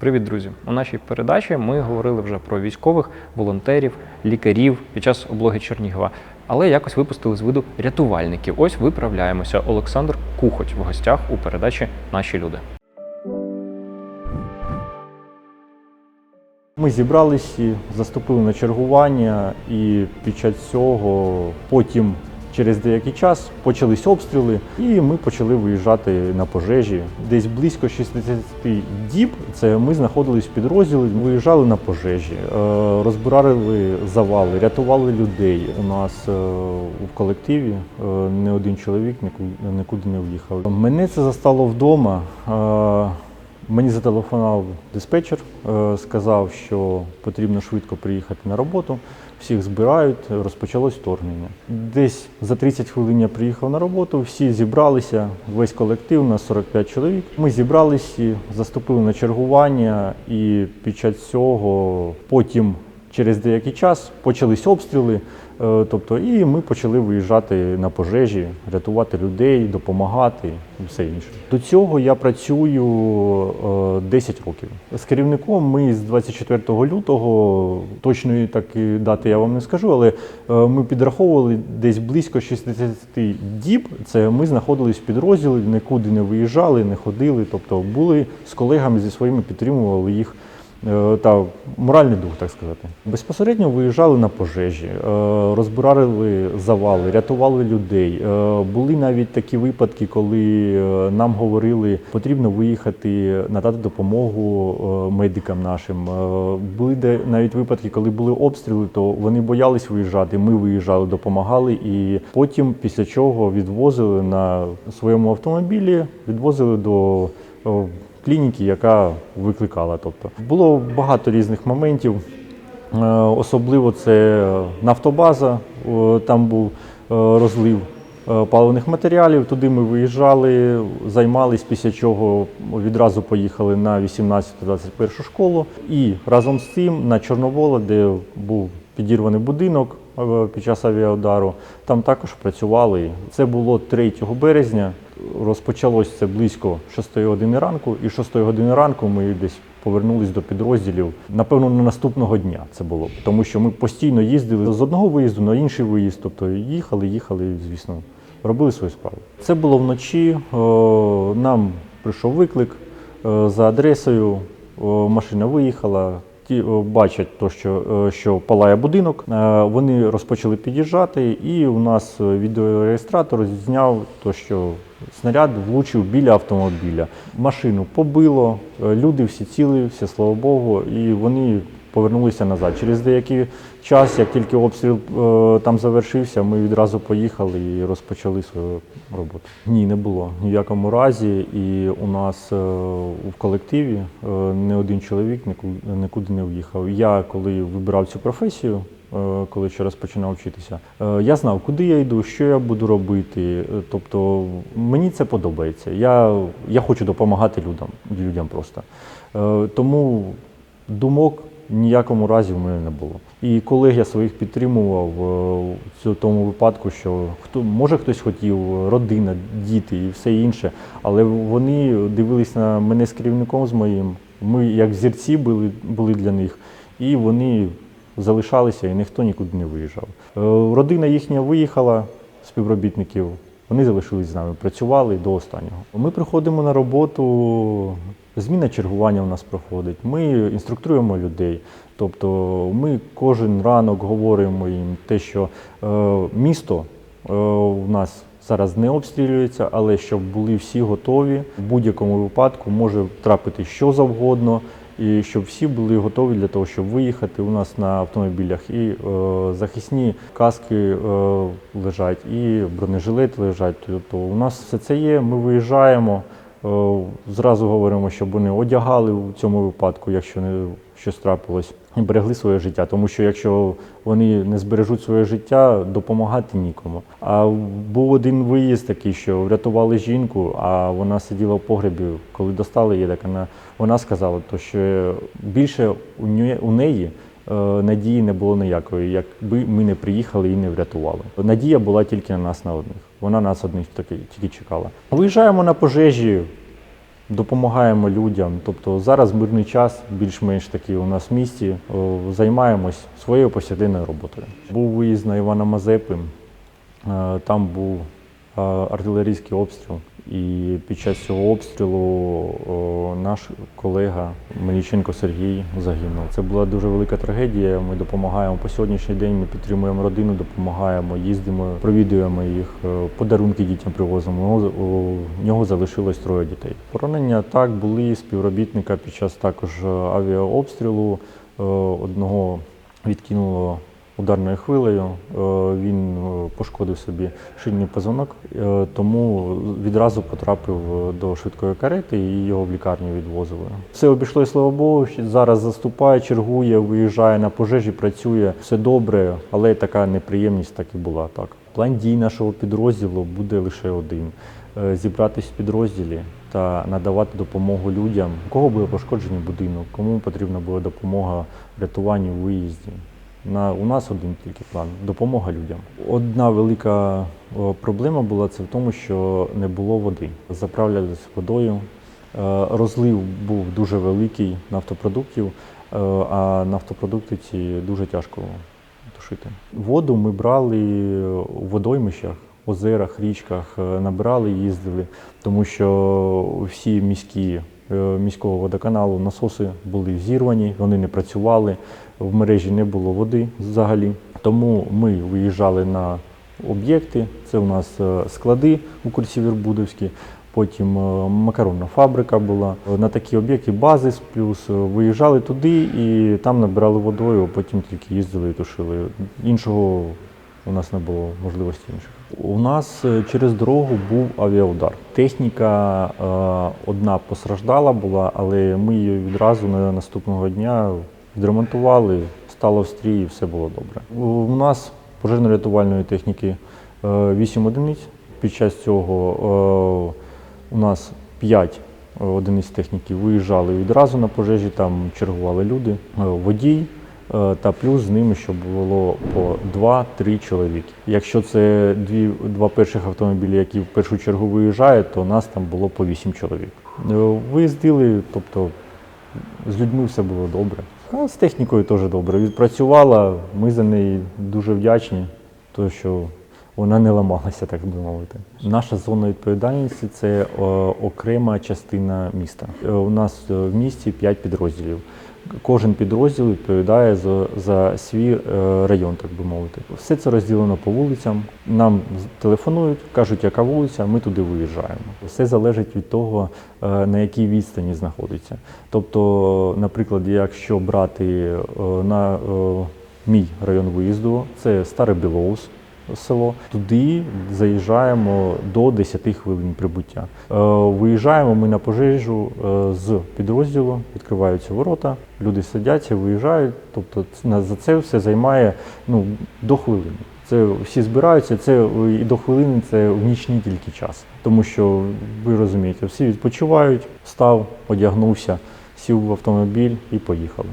Привіт, друзі! У нашій передачі ми говорили вже про військових, волонтерів, лікарів під час облоги Чернігова, але якось випустили з виду рятувальників. Ось виправляємося. Олександр Кухоть в гостях у передачі Наші люди. Ми зібралися, заступили на чергування, і під час цього потім через деякий час почались обстріли, і ми почали виїжджати на пожежі. Десь близько 60 діб. Це ми знаходились в підрозділі, виїжджали на пожежі, е, розбирали завали, рятували людей. У нас е, в колективі е, не один чоловік нікуди, не в'їхав. Мене це застало вдома. Мені зателефонував диспетчер, е, сказав, що потрібно швидко приїхати на роботу. Всіх збирають, розпочалось вторгнення. Десь за 30 хвилин я приїхав на роботу, всі зібралися, весь колектив, на 45 чоловік. Ми зібралися, заступили на чергування, і під час цього потім через деякий час почались обстріли. Е, Тобто, і ми почали виїжджати на пожежі, рятувати людей, допомагати і все інше. До цього я працюю е, 10 років. З керівником ми з 24 лютого, точної таки дати я вам не скажу, але е, ми підраховували десь близько 60 діб. Це ми знаходились в підрозділі, нікуди не виїжджали, не ходили. Тобто були з колегами зі своїми, підтримували їх е, та моральний дух, так сказати. Безпосередньо виїжджали на пожежі, е, розбирали завали, рятували людей. Е, Були навіть такі випадки, коли е, нам говорили, потрібно виїхати, надати допомогу е, медикам нашим. Е, Були де навіть випадки, коли були обстріли, то вони боялись виїжджати. Ми виїжджали, допомагали, і потім, після чого відвозили на своєму автомобілі, відвозили до клініки, яка викликала. Тобто було багато різних моментів. Е, Особливо це нафтобаза, там був е, розлив е, паливних матеріалів. Туди ми виїжджали, займались, після чого відразу поїхали на 18-21 школу. І разом з цим на Чорновола, де був підірваний будинок е, під час авіаудару, там також працювали. Це було 3 березня. Розпочалось це близько 6 години ранку, і 6 години ранку ми десь повернулись до підрозділів. Напевно, на наступного дня це було, тому що ми постійно їздили з одного виїзду на інший виїзд, тобто їхали, їхали, звісно, робили свою справу. Це було вночі. е, Нам прийшов виклик е, за адресою. е, Машина виїхала. Ті бачать, то, що, що палає будинок. Вони розпочали під'їжджати, і у нас відеореєстратор зняв то, що снаряд влучив біля автомобіля. Машину побило, е, люди всі ціли, все слава Богу, і вони повернулися назад. Через деякий час, як тільки обстріл е, там завершився, ми відразу поїхали і розпочали свою роботу. Ні, не було ні в якому разі. І у нас е, в колективі не один чоловік нікуди не в'їхав. Я коли вибирав цю професію. Е, Коли ще розпочинав вчитися, Е, я знав, куди я йду, що я буду робити. Е, Тобто мені це подобається. Я, я хочу допомагати людям, людям просто. Тому думок ніякому разі в мене не було. І колег я своїх підтримував в тому випадку, що хто може хтось хотів, родина, діти і все інше, але вони дивились на мене з керівником з моїм. Ми як зірці були, були для них, і вони залишалися, і ніхто нікуди не виїжджав. Е, Родина їхня виїхала, співробітників. Вони залишились з нами, працювали до останнього. Ми приходимо на роботу, зміна чергування у нас проходить. Ми інструктуємо людей. Тобто ми кожен ранок говоримо їм те, що е, місто е, у нас зараз не обстрілюється, але щоб були всі готові. В будь-якому випадку може трапити що завгодно. І щоб всі були готові для того, щоб виїхати. У нас на автомобілях і е, захисні каски е, лежать, і бронежилети лежать. Тобто у нас все це є. Ми виїжджаємо. е, Зразу говоримо, щоб вони одягали в цьому випадку, якщо не щось трапилось, і берегли своє життя. Тому що якщо вони не збережуть своє життя, допомагати нікому. А був один виїзд такий, що врятували жінку, а вона сиділа в погребі. Коли достали її, так вона, вона сказала, то що більше у неї, е, надії не було ніякої, якби ми не приїхали і не врятували. Надія була тільки на нас на одних. Вона нас одних тільки чекала. Виїжджаємо на пожежі. Допомагаємо людям. Тобто зараз мирний час, більш-менш такий у нас в місті. Займаємось своєю повсякденною роботою. Був виїзд на Івана Мазепи, е, там був е, артилерійський обстріл. І під час цього обстрілу наш колега Меліченко Сергій загинув. Це була дуже велика трагедія. Ми допомагаємо по сьогоднішній день. Ми підтримуємо родину, допомагаємо, їздимо, провідуємо їх, е, подарунки дітям привозимо. У нього залишилось троє дітей. Поранення так були співробітника під час також е, авіаобстрілу. Е, Одного відкинуло ударною хвилею. Е, Він е, пошкодив собі шийний позвонок, е, тому відразу потрапив до швидкої карети і його в лікарню відвозили. Все обійшлося, слава Богу. Зараз заступає, чергує, виїжджає на пожежі, працює. Все добре, але така неприємність так і була. Так. План дій нашого підрозділу буде лише один: зібратись в підрозділі та надавати допомогу людям, у кого буде пошкоджений будинок, кому потрібна буде допомога в рятуванні, виїзді. На, у нас один тільки план допомога людям. Одна велика проблема була це в тому, що не було води. Заправлялися водою. Е, Розлив був дуже великий нафтопродуктів, е, а нафтопродукти ці дуже тяжко тушити. Воду ми брали у водоймищах, озерах, річках, е, набирали, їздили, тому що всі міські міського водоканалу насоси були зірвані, вони не працювали, в мережі не було води взагалі. Тому ми виїжджали на об'єкти. Це у нас е, склади у курсі Вербудовській. Потім е, макаронна фабрика була. На такі об'єкти базис, плюс е, виїжджали туди і там набирали водою, а потім тільки їздили і тушили. Іншого у нас не було можливості інших. У нас е, через дорогу був авіаудар. Техніка е, одна постраждала була, але ми її відразу на наступного дня відремонтували, стало в стрій і все було добре. У нас пожежно-рятувальної техніки е, 8 одиниць. Під час цього е, у нас 5 одиниць техніки виїжджали відразу на пожежі, там чергували люди, е, водій. Е, Та плюс з ними, щоб було по 2-3 чоловіки. Якщо це дві, два перших автомобілі, які в першу чергу виїжджають, то нас там було по 8 чоловік. Е, Виїздили, тобто з людьми все було добре. А з технікою теж добре. Відпрацювала, ми за неї дуже вдячні, тому що вона не ламалася, так би мовити. Наша зона відповідальності це е, окрема частина міста. У нас в місті 5 підрозділів. Кожен підрозділ відповідає за, за свій е, район, так би мовити. Все це розділено по вулицям. Нам телефонують, кажуть, яка вулиця, ми туди виїжджаємо. Все залежить від того, е, на якій відстані знаходиться. Тобто, наприклад, якщо брати е, на мій район виїзду, це Старий Білоус. Село туди заїжджаємо до 10 хвилин прибуття. Е, Виїжджаємо ми на пожежу е, з підрозділу, відкриваються ворота, люди садяться, виїжджають. Тобто за це все займає ну, до хвилини. Це всі збираються, це е, і до хвилини це в нічний тільки час. Тому що ви розумієте, всі відпочивають, встав, одягнувся, сів в автомобіль і поїхали.